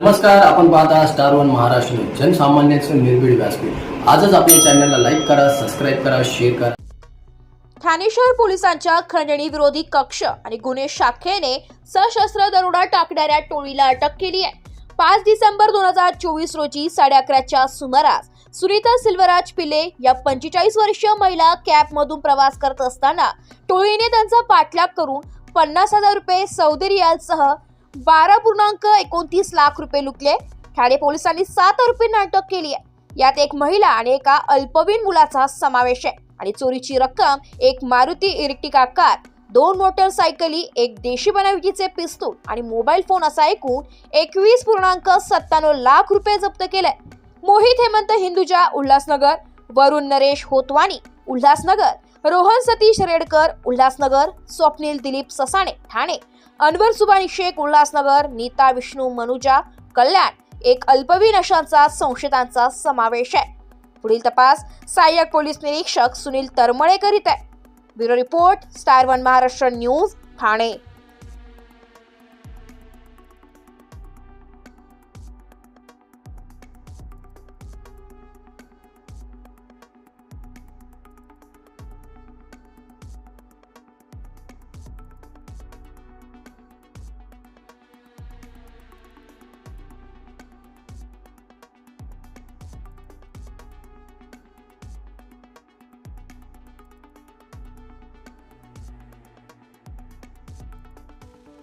नमस्कार आपण पाहता स्टार वन महाराष्ट्र जनसामान्यांचं निर्भीड व्यासपीठ. आजच आपल्या चॅनलला लाईक करा सबस्क्राईब करा शेअर करा. ठाणे शहर पोलिसांच्या खंडणी विरोधी कक्ष आणि गुन्हे शाखेने सशस्त्र दरोडा टाकणाऱ्या टोळीला अटक केली आहे. पाच डिसेंबर दोन हजार चोवीस रोजी साडे अकराच्या सुमारास सुनीता सिल्वराज पिले या पंचेचाळीस वर्षीय महिला कॅबमधून प्रवास करत असताना टोळीने त्यांचा पाठलाग करून पन्नास हजार रुपये सौदी रियालसह बारा पूर्णांक एकोणतीस लाख रुपये लुटले. ठाणे पोलिसांनी सात आरोपींना अटक केली आहे. यात एक महिला आणि एका अल्पवयीन मुलाचा समावेश आहे. आणि चोरीची रक्कम एक मारुती इरेक्टिका कार दोन मोटरसायकली एक देशी बनावटीचे पिस्तूल आणि मोबाईल फोन असा एकूण एकवीस पूर्णांक सत्त्याण्णव लाख रुपये जप्त केले मोहित हेमंत हिंदुजा उल्हासनगर. वरुण नरेश होतवानी उल्हासनगर. रोहन सतीश रेडकर उल्हासनगर स्वप्नील दिलीप ससाणे ठाणे. अनवर सुबानी शेख उल्हासनगर नीता विष्णू मनुजा कल्याण. एक अल्पवीन अशांचा संशयितांचा समावेश आहे. पुढील तपास सहाय्यक पोलीस निरीक्षक सुनील तरमळे करीत आहे. Bureau report Star One Maharashtra news Thane.